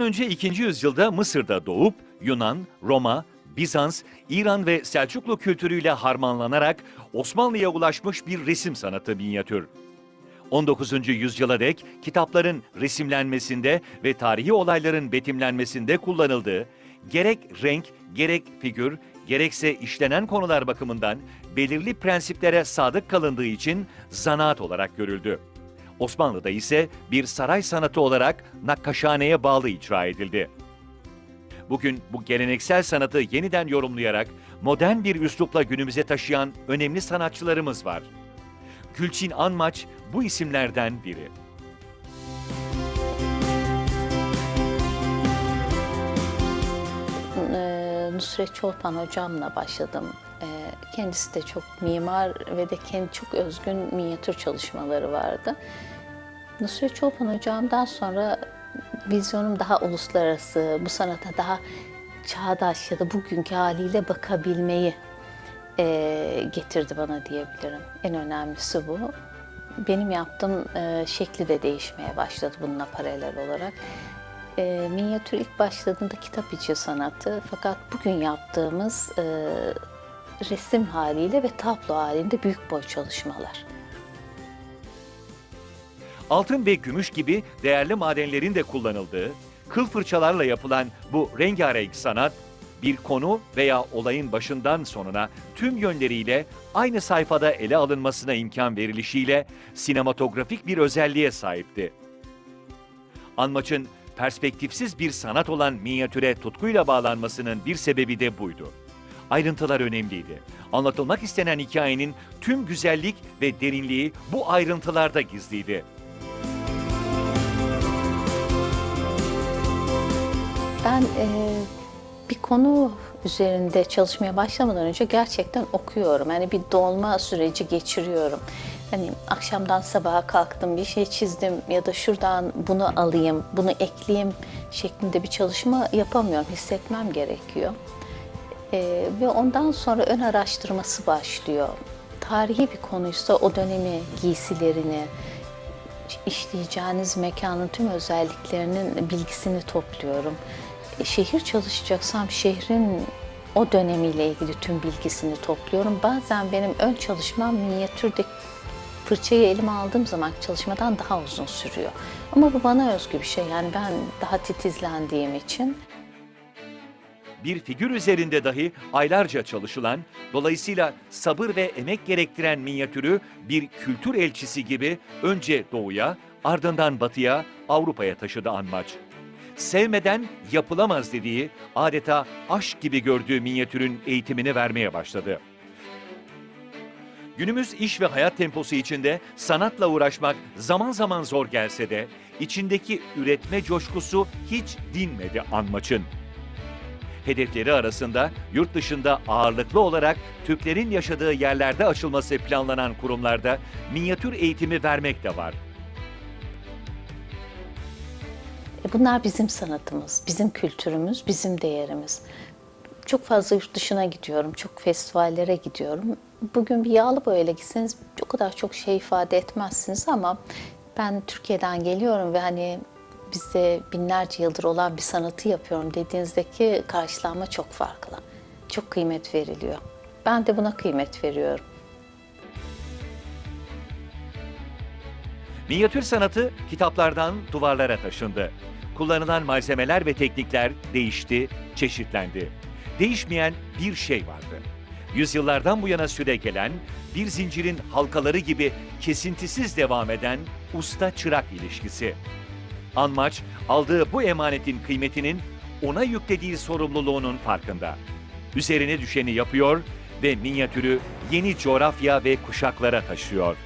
Önce 2. yüzyılda Mısır'da doğup Yunan, Roma, Bizans, İran ve Selçuklu kültürüyle harmanlanarak Osmanlı'ya ulaşmış bir resim sanatı minyatür. 19. yüzyıla dek kitapların resimlenmesinde ve tarihi olayların betimlenmesinde kullanıldığı, gerek renk, gerek figür, gerekse işlenen konular bakımından belirli prensiplere sadık kalındığı için zanaat olarak görüldü. Osmanlı'da ise bir saray sanatı olarak nakkaşhaneye bağlı icra edildi. Bugün bu geleneksel sanatı yeniden yorumlayarak modern bir üslupla günümüze taşıyan önemli sanatçılarımız var. Gülçin Anmaç bu isimlerden biri. Nusret Çolpan hocamla başladım. Eee, Kendisi de çok mimar ve de kendi çok özgün minyatür çalışmaları vardı. Nusret Çolpan hocamdan sonra vizyonum daha uluslararası, bu sanata daha çağdaş ya da bugünkü haliyle bakabilmeyi eee, getirdi bana diyebilirim. En önemlisi bu. Benim yaptığım eee, şekli de değişmeye başladı bununla paralel olarak. E, minyatür ilk başladığında kitap içi sanatı fakat bugün yaptığımız e, resim haliyle ve tablo halinde büyük boy çalışmalar. Altın ve gümüş gibi değerli madenlerin de kullanıldığı, kıl fırçalarla yapılan bu rengarenk sanat, bir konu veya olayın başından sonuna tüm yönleriyle aynı sayfada ele alınmasına imkan verilişiyle sinematografik bir özelliğe sahipti. Anmaç'ın perspektifsiz bir sanat olan minyatüre tutkuyla bağlanmasının bir sebebi de buydu. Ayrıntılar önemliydi. Anlatılmak istenen hikayenin tüm güzellik ve derinliği bu ayrıntılarda gizliydi. Ben e, bir konu üzerinde çalışmaya başlamadan önce gerçekten okuyorum. Yani bir dolma süreci geçiriyorum. Hani akşamdan sabaha kalktım, bir şey çizdim ya da şuradan bunu alayım, bunu ekleyeyim şeklinde bir çalışma yapamıyorum. Hissetmem gerekiyor. E, ve ondan sonra ön araştırması başlıyor. Tarihi bir konuysa o dönemi, giysilerini, işleyeceğiniz mekanın tüm özelliklerinin bilgisini topluyorum. E, Şehir çalışacaksam şehrin o dönemiyle ilgili tüm bilgisini topluyorum. Bazen benim ön çalışmam minyatürde fırçayı elime aldığım zaman çalışmadan daha uzun sürüyor. Ama bu bana özgü bir şey. Yani ben daha titizlendiğim için bir figür üzerinde dahi aylarca çalışılan, dolayısıyla sabır ve emek gerektiren minyatürü bir kültür elçisi gibi önce doğuya, ardından batıya, Avrupa'ya taşıdı Anmaç. Sevmeden yapılamaz dediği, adeta aşk gibi gördüğü minyatürün eğitimini vermeye başladı. Günümüz iş ve hayat temposu içinde sanatla uğraşmak zaman zaman zor gelse de içindeki üretme coşkusu hiç dinmedi Anmaç'ın. Hedefleri arasında yurt dışında ağırlıklı olarak Türklerin yaşadığı yerlerde açılması planlanan kurumlarda minyatür eğitimi vermek de var. E, Bunlar bizim sanatımız, bizim kültürümüz, bizim değerimiz. Çok fazla yurt dışına gidiyorum, çok festivallere gidiyorum. Bugün bir yağlı boyayla gitseniz o kadar çok şey ifade etmezsiniz ama ben Türkiye'den geliyorum ve hani bizde binlerce yıldır olan bir sanatı yapıyorum dediğinizdeki karşılanma çok farklı. Çok kıymet veriliyor. Ben de buna kıymet veriyorum. Minyatür sanatı kitaplardan duvarlara taşındı. Kullanılan malzemeler ve teknikler değişti, çeşitlendi. Değişmeyen bir şey vardı. Yüzyıllardan bu yana süre gelen, bir zincirin halkaları gibi kesintisiz devam eden usta-çırak ilişkisi. Anmaç, aldığı bu emanetin kıymetinin ona yüklediği sorumluluğunun farkında. Üzerine düşeni yapıyor ve minyatürü yeni coğrafya ve kuşaklara taşıyor.